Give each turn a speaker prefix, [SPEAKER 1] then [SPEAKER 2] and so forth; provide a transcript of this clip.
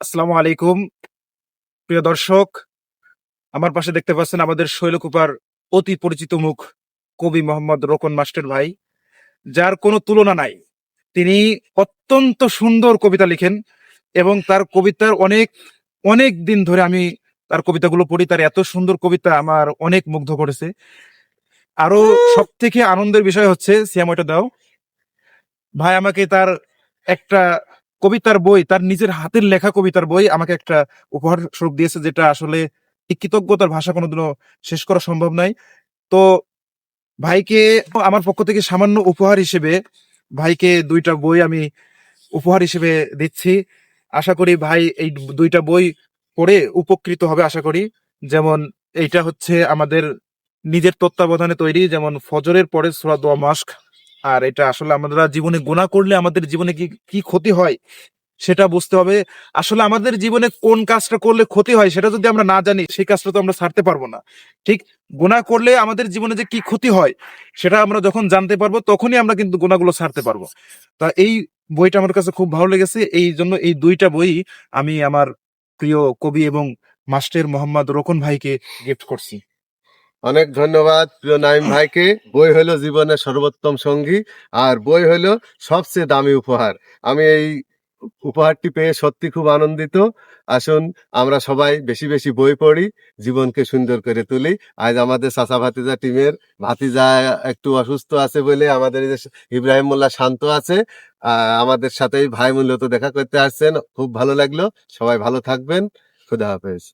[SPEAKER 1] আসসালামু আলাইকুম। প্রিয় দর্শক, আমার পাশে দেখতে পাচ্ছেন আমাদের শৈলকুপার অতি পরিচিত মুখ কবি মোহাম্মদ রোকন মাস্টার ভাই, যার কোনো তুলনা নাই। তিনি অত্যন্ত সুন্দর কবিতা লিখেন এবং তার কবিতার অনেক অনেক দিন ধরে আমি তার কবিতাগুলো পড়ি, তার এত সুন্দর কবিতা আমার অনেক মুগ্ধ করেছে। আরও সব থেকে আনন্দের বিষয় হচ্ছে সিয়াম ওইটা দাও। ভাই, আমাকে তার একটা কবিতার বই, তার নিজের হাতের লেখা কবিতার বই আমাকে একটা উপহার স্বরূপ দিয়েছে, যেটা আসলে কৃতজ্ঞতার ভাষা কোনোদিনও শেষ করা সম্ভব নয় তো ভাইকে আমার পক্ষ থেকে সামান্য উপহার হিসেবে ভাইকে দুইটা বই আমি উপহার হিসেবে দিচ্ছি। আশা করি ভাই এই দুইটা বই পড়ে উপকৃত হবে, আশা করি। যেমন এইটা হচ্ছে আমাদের নিজের তত্ত্বাবধানে তৈরি, যেমন ফজরের পরে সোরা দোয়া মাস্ক। আর এটা আসলে আমরা জীবনে গুণা করলে আমাদের জীবনে কি কি ক্ষতি হয়? সেটা বুঝতে হবে। আসলে আমাদের জীবনে কোন কাজটা করলে ক্ষতি হয় সেটা যদি আমরা না জানি, সেই কাজটা তো আমরা ছাড়তে পারব না। ঠিক? গুণা করলে আমাদের জীবনে যে কি ক্ষতি হয়, সেটা আমরা যখন জানতে পারব, তখনই আমরা কিন্তু গুণাগুলো ছাড়তে পারব। তা এই বইটা আমার কাছে খুব ভালো লেগেছে। এই জন্য এই দুইটা বই আমি আমার প্রিয় কবি এবং মাস্টার মোহাম্মদ রোকন ভাইকে গিফট করছি।
[SPEAKER 2] অনেক ধন্যবাদ প্রিয় নাইম ভাইকে। বই হলো জীবনের সর্বোত্তম সঙ্গী আর বই হলো সবচেয়ে দামি উপহার। আমি এই উপহারটি পেয়ে সত্যি খুব আনন্দিত। আসুন, আমরা সবাই বেশি বেশি বই পড়ি, জীবনকে সুন্দর করে তুলি। আজ আমাদের চাচা ভাতিজা টিমের ভাতিজা একটু অসুস্থ আছে বলে আমাদের ইব্রাহিম মোল্লা শান্ত আছে আমাদের সাথেই ভাই মূলত দেখা করতে আসছেন। খুব ভালো লাগল। সবাই ভালো থাকবেন। খুদা হাফেজ।